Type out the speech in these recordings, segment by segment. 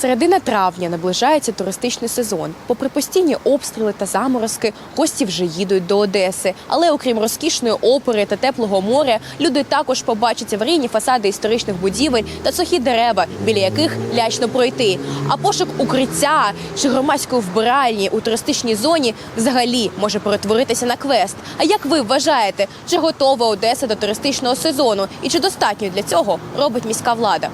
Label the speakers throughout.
Speaker 1: Середина травня наближається туристичний сезон. Попри постійні обстріли та заморозки, гості вже їдуть до Одеси. Але окрім розкішної опери та теплого моря, люди також побачать аварійні фасади історичних будівель та сухі дерева, біля яких лячно пройти. А пошук укриття чи громадської вбиральні у туристичній зоні взагалі може перетворитися на квест. А як ви вважаєте, чи готова Одеса до туристичного сезону і чи достатньо для цього робить міська влада?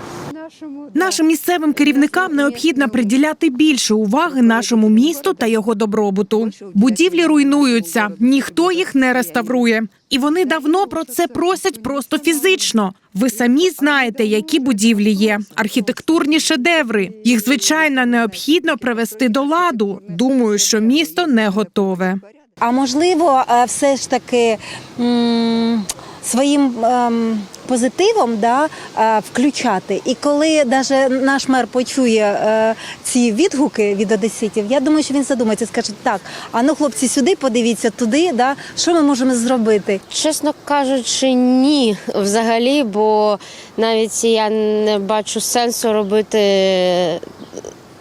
Speaker 2: Нашим місцевим керівникам необхідно приділяти більше уваги нашому місту та його добробуту. Будівлі руйнуються, ніхто їх не реставрує. І вони давно про це просять просто фізично. Ви самі знаєте, які будівлі є. Архітектурні шедеври. Їх звичайно необхідно привести до ладу. Думаю, що місто не готове.
Speaker 3: А можливо, е, все ж таки м, своїм ем, позитивом да, е, включати. І коли навіть наш мер почує е, ці відгуки від одеситів, я думаю, що він задумається, скаже, так, а ну хлопці, сюди подивіться, туди, да, що ми можемо зробити.
Speaker 4: Чесно кажучи, ні, взагалі, бо навіть я не бачу сенсу робити.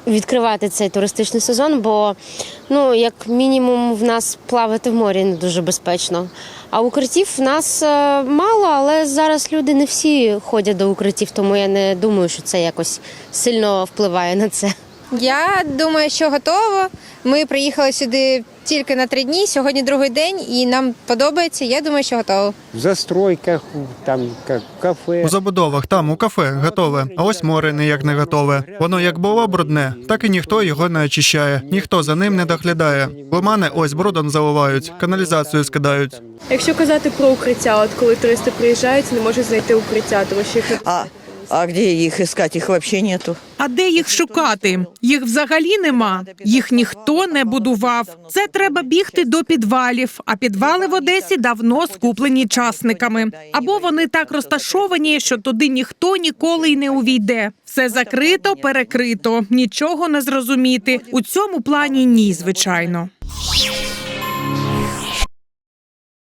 Speaker 4: Відкривати цей туристичний сезон, бо ну як мінімум в нас плавати в морі не дуже безпечно. А укриттів в нас е, мало, але зараз люди не всі ходять до укриттів, тому я не думаю, що це якось сильно впливає на це.
Speaker 5: Я думаю, що готово. Ми приїхали сюди тільки на три дні. Сьогодні другий день, і нам подобається. Я думаю, що готово.
Speaker 6: в застройках, там как кафе.
Speaker 7: У забудовах там у кафе готове, а ось море ніяк не готове. Воно як було брудне, так і ніхто його не очищає, ніхто за ним не доглядає. Лимани ось брудом заливають, каналізацію скидають.
Speaker 1: Якщо казати про укриття, от коли туристи приїжджають, не можуть знайти укриття, тому що їх не
Speaker 8: А, а где их искать? Их вообще нету.
Speaker 2: А де їх шукати? Їх взагалі нема. Їх ніхто не будував. Це треба бігти до підвалів. А підвали в Одесі давно скуплені частниками. Або вони так розташовані, що туди ніхто ніколи й не увійде. Все закрито, перекрито, нічого не зрозуміти. У цьому плані ні, звичайно.